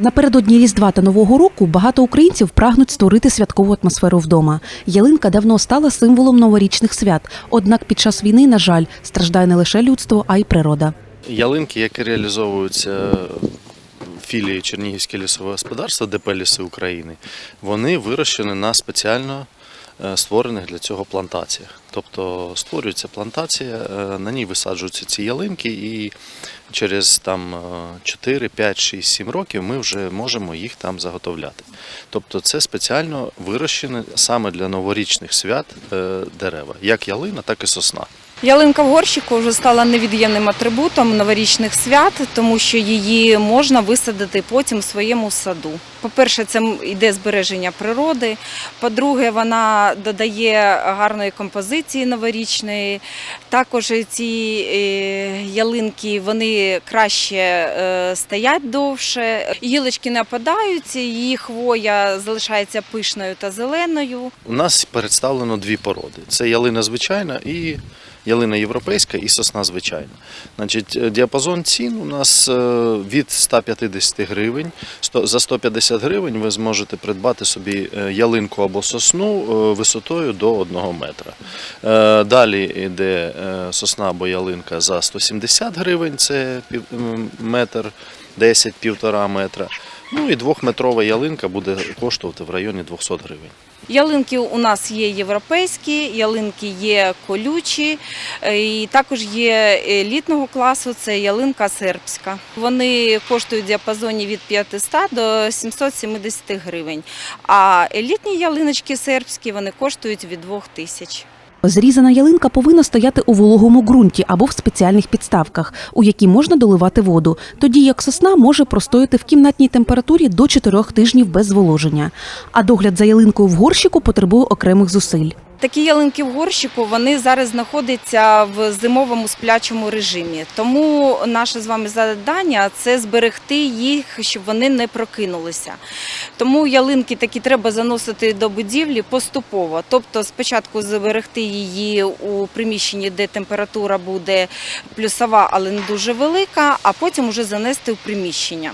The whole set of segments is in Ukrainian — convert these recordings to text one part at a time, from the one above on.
Напередодні Різдва та Нового року багато українців прагнуть створити святкову атмосферу вдома. Ялинка давно стала символом новорічних свят. Однак під час війни, на жаль, страждає не лише людство, а й природа. Ялинки, які реалізовуються філії Чернігівське лісове господарство ДП Ліси України, вони вирощені на спеціально створених для цього плантаціях. Тобто створюється плантація, е, на ній висаджуються ці ялинки, і через там е, 4, 5, 6, 7 років ми вже можемо їх там заготовляти. Тобто це спеціально вирощені саме для новорічних свят е, дерева, як ялина, так і сосна. Ялинка в горщику вже стала невід'ємним атрибутом новорічних свят, тому що її можна висадити потім в своєму саду. По-перше, це йде збереження природи. По-друге, вона додає гарної композиції новорічної. Також ці е, ялинки вони краще е, стоять довше. Гілочки не опадаються, її хвоя залишається пишною та зеленою. У нас представлено дві породи: це ялина звичайна і ялина європейська і сосна звичайна. Значить, е, діапазон цін у нас від 150 гривень. За 150 гривень ви зможете придбати собі е, ялинку або сосну е, висотою до 1 метра. Е, Далі йде сосна або ялинка за 170 гривень, це метр 10 півтора метра. Ну і двохметрова ялинка буде коштувати в районі 200 гривень. Ялинки у нас є європейські, ялинки є колючі, е, і також є елітного класу, це ялинка сербська. Вони коштують в діапазоні від 500 до 770 гривень. А елітні ялиночки сербські вони коштують від 2000. Зрізана ялинка повинна стояти у вологому ґрунті або в спеціальних підставках, у які можна доливати воду, тоді як сосна може простояти в кімнатній температурі до 4 тижнів без зволоження. А догляд за ялинкою в горщику потребує окремих зусиль. Такі ялинки в горщику вони зараз знаходяться в зимовому сплячому режимі. Тому наше з вами завдання це зберегти їх, щоб вони не прокинулися. Тому ялинки такі треба заносити до будівлі поступово. Тобто спочатку зберегти її у приміщенні, де температура буде плюсова, але не дуже велика, а потім уже занести в приміщення.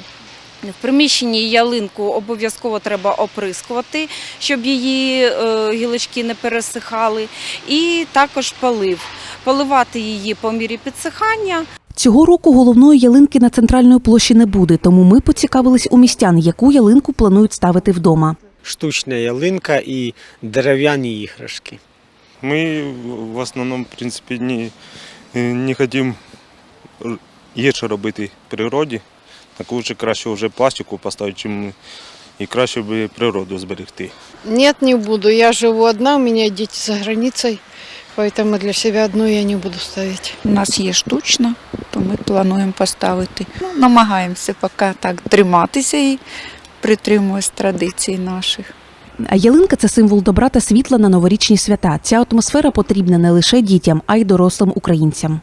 В приміщенні ялинку обов'язково треба оприскувати, щоб її е, гілочки не пересихали, і також полив. Поливати її по мірі підсихання. Цього року головної ялинки на центральної площі не буде, тому ми поцікавились у містян, яку ялинку планують ставити вдома. штучна ялинка і дерев'яні іграшки. Мы в основному, в принципі, не, не хотим р- гірше робити природі. Так лучше краще вже пластику поставити, чим і краще би природу зберегти. Нет, не буду. Я живу одна, у меня дети за границей, поэтому для себя одну я не буду ставить. У нас є штучна, то ми плануємо поставити. Ну, намагаємося поки так триматися і притримуємось традицій наших. А ялинка це символ добра та світла на новорічні свята. Ця атмосфера потрібна не лише дітям, а й дорослим українцям.